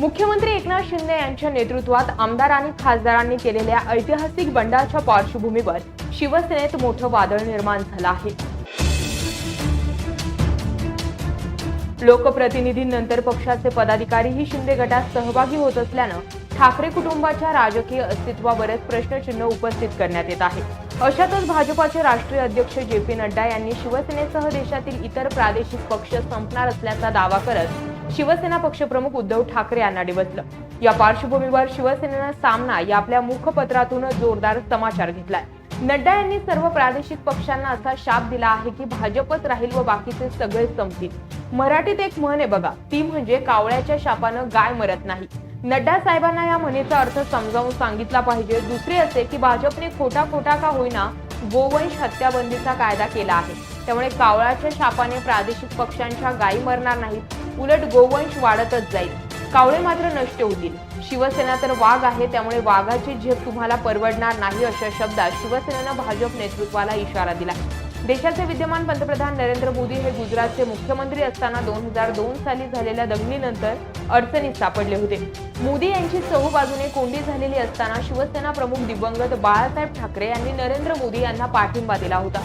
मुख्यमंत्री एकनाथ शिंदे यांच्या नेतृत्वात आमदार आणि खासदारांनी केलेल्या ऐतिहासिक बंडाच्या पार्श्वभूमीवर शिवसेनेत मोठं वादळ निर्माण झालं आहे. लोकप्रतिनिधींनंतर पक्षाचे पदाधिकारीही शिंदे गटात सहभागी होत असल्यानं ठाकरे कुटुंबाच्या राजकीय अस्तित्वावरच प्रश्नचिन्ह उपस्थित करण्यात येत आहे. अशातच भाजपाचे राष्ट्रीय अध्यक्ष जे पी नड्डा यांनी शिवसेनेसह देशातील इतर प्रादेशिक पक्ष संपणार असल्याचा दावा करत शिवसेना पक्षप्रमुख उद्धव ठाकरे यांना डिवचलं या पार्श्वभूमीवर शिवसेनेनं सामना या आपल्या मुखपत्रातून जोरदार समाचार घेतलाय. नड्डा यांनी सर्व प्रादेशिक पक्षांना असा शाप दिला आहे की भाजपच राहील व बाकीचे सगळे संपतील. मराठीत एक म्हण आहे बघा ती म्हणजे कावळ्याच्या शापानं गाय मरत नाही. नड्डा साहेबांना या म्हणीचा अर्थ समजावून सांगितला पाहिजे. दुसरे असे की भाजपने खोटा खोटा का होईना गोवंश हत्याबंदीचा कायदा केला आहे. त्यामुळे कावळाच्या शापाने प्रादेशिक पक्षांच्या गायी मरणार नाहीत. उलट गोवंश वाढतच जाईल. कावळे मात्र नष्ट होतील. शिवसेना तर वाघ आहे त्यामुळे वाघाची झेप तुम्हाला परवडणार नाही अशा शब्दात शिवसेनेनं भाजप नेतृत्वाला इशारा दिला. देशाचे विद्यमान पंतप्रधान नरेंद्र मोदी हे गुजरातचे मुख्यमंत्री असताना दोन हजार दोन साली झालेल्या दंगलीनंतर अडचणीत सापडले होते. मोदी यांची चहू बाजूने कोंडी झालेली असताना शिवसेना प्रमुख दिवंगत बाळासाहेब ठाकरे यांनी नरेंद्र मोदी यांना पाठिंबा दिला होता.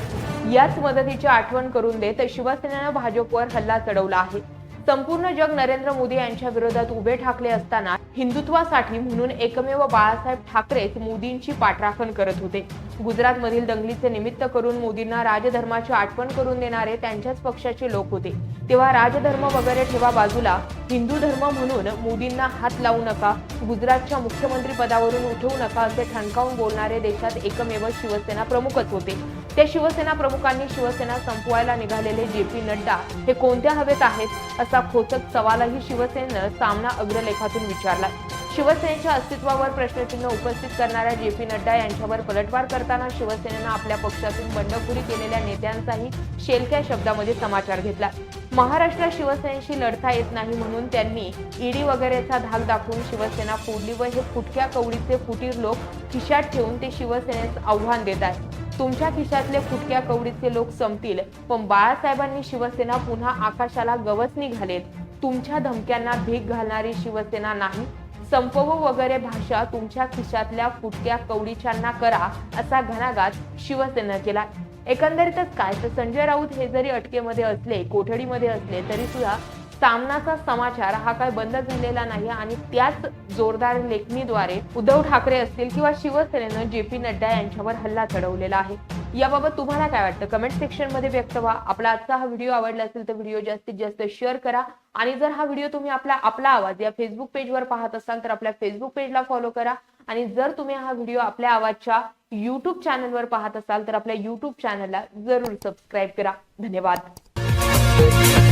याच मदतीची आठवण करून देत शिवसेनेनं भाजपवर हल्ला चढवला आहे. संपूर्ण जग नरेंद्र मोदी यांच्या विरोधात उभे ठाकले असताना हिंदुत्वासाठी म्हणून एकमेव बाळासाहेब ठाकरेच मोदींची पाठराखण करत होते. गुजरातमधील दंगलीचे निमित्त करून मोदींना राजधर्माची आठवण करून देणारे त्यांच्याच पक्षाचे लोक होते. तेव्हा राजधर्म वगैरे ठेवा बाजूला. हिंदू धर्म म्हणून मोदींना हात लावू नका. गुजरातच्या मुख्यमंत्री पदावरून उठवू नका असे ठणकावून बोलणारे देशात एकमेव शिवसेना प्रमुखच होते. त्या शिवसेना प्रमुखांनी शिवसेना संपवायला निघालेले जे पी नड्डा हे कोणत्या हवेत आहेत असा खोचक सवालही शिवसेनेनं सामना अग्रलेखातून विचारला. शिवसेनेच्या अस्तित्वावर प्रश्नचिन्ह उपस्थित करणाऱ्या जे पी नड्डा यांच्यावर पलटवार करताना शिवसेनेनं आपल्या पक्षातून बंडखोरी केलेल्या नेत्यांचाही शेलक्या शब्दामध्ये समाचार घेतला. महाराष्ट्रात शिवसेनेशी लढता येत नाही म्हणून त्यांनी ईडी वगैरेचा धाक दाखवून शिवसेना फोडली व हे फुटक्या कवडीचे फुटीर लोक खिशात ठेवून ते शिवसेनेस आव्हान देत आहेत. तुमच्या खिशातले फुटक्या कवडीचे लोक संपतील पण बाळासाहेबांनी शिवसेना पुन्हा आकाशाला गवसणी घालेल तुमच्या धमक्यांना भीक घालणारी शिवसेना नाही. संपव वगैरे भाषा तुमच्या खिशातल्या फुटक्या कवडीच्यांना करा असा घणाघात शिवसेना केला एकंदरीतच काय? तर संजय राऊत हे जरी अटकेमध्ये असले कोठडीमध्ये असले तरी सुद्धा सामनाचा समाचार हा काय बंद झालेला नाही आणि त्याच जोरदार लेखणीद्वारे उद्धव ठाकरे असतील किंवा शिवसेनेनं जे पी नड्डा यांच्यावर हल्ला चढवलेला आहे. याबाबत तुम्हाला काय वाटतं? कमेंट सेक्शनमध्ये व्यक्त व्हा. आपला आजचा हा व्हिडिओ आवडला असेल तर व्हिडिओ जास्तीत जास्त शेअर करा. आणि जर हा व्हिडिओ तुम्ही आपला आपला आवाज या फेसबुक पेजवर पाहत असाल तर आपल्या फेसबुक पेजला फॉलो करा. आणि जर तुम्ही हा व्हिडिओ आपल्या आवाजच्या युट्यूब चॅनलवर पाहत असाल तर आपल्या युट्यूब चॅनलला जरूर सबस्क्राईब करा. धन्यवाद.